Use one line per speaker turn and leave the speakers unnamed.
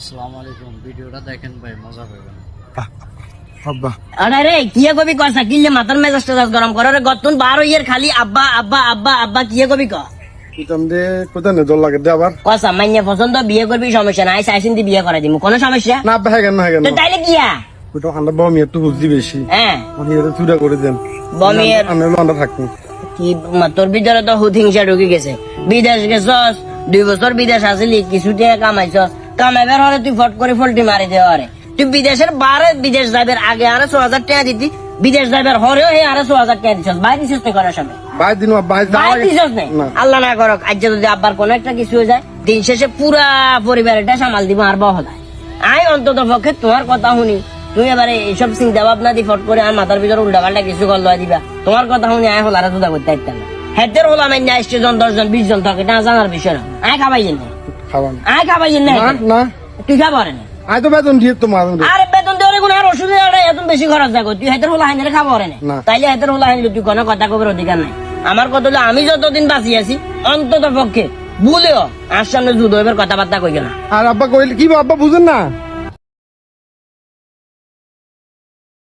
আসসালামু আলাইকুম ভিডিওটা দেখেন ভাই মজা পাবেন।
আব্বা।
আরে রে কিয়ে কবি কসা কিলে মাথার মেজাজটা যাস গরম করে। রে গতন বারো ইয়ার খালি আব্বা আব্বা আব্বা আব্বা কিয়ে কবি ক?
কুতাম দে কোথায় নে দল লাগে দে আবার?
কসা মাইনে পছন্দ বিয়ে করবি সমস্যা নাই। সাইসিন দি বিয়ে করে দিমু। কোনো সমস্যা?
না আব্বা কেন না কেন
তো তাইলে কিয়া?
ওটা আন্ডা বমি একটু বেশি।
হ্যাঁ।
আমি এটা চুরা করে দেন।
বমির
আমি হলো আন্ডা
কি তোর ভিতরে তো হুদ হিংসা ঢুকে গেছে। বিদেশ গেছস দুই বছর বিদেশ আসিলি কিছু টাকা হলে তুই ফট করে ফল্টি মারি দেওয়া রে তুই বিদেশের বারে বিদেশ যাইবার আগে আরে ছ হাজার টাকা দিতি বিদেশ যাইবার হরেও হে আরে ছ হাজার টাকা দিছস। বাইরে দিছস তো করার সময়
ভাই দিন
বাইরে দিছস না। আল্লাহ না করক আজ যদি আব্বার কোনো একটা কিছু হয়ে যায় দিন শেষে পুরা পরিবারটা সামাল দিব আর আই অন্তত পক্ষে তোমার কথা শুনি। তুমি এবারে এইসব চিন্তা ভাবনা দি ফট করে আর মাথার ভিতরে উল্টা পাল্টা কিছু কর লয় দিবা। তোমার কথা শুনি আয় হলারা জুদা করতে পারতাম না হেতের হল আমি নিয়ে আসছে জন দশ জন বিশ জন থাকে এটা জানার বিষয় না। আয় খাবাই না আয় না
না।
তুই খাবার না
আয় তো বেতন দিয়ে তো
আরে বেতন দেওয়ার কোনো আর ওষুধ এত বেশি খরচ যাগো তুই হেতের হল হাইনের খাবার না
না।
তাইলে হেতের হল হাইন তুই কোনো কথা কবার অধিকার নাই। আমার কথা হলো আমি যতদিন বাঁচি আছি অন্তত পক্ষে বুঝেও আর সামনে যুদ্ধ এবার কথাবার্তা কই না
আর আব্বা কইলে কি আব্বা বুঝেন না?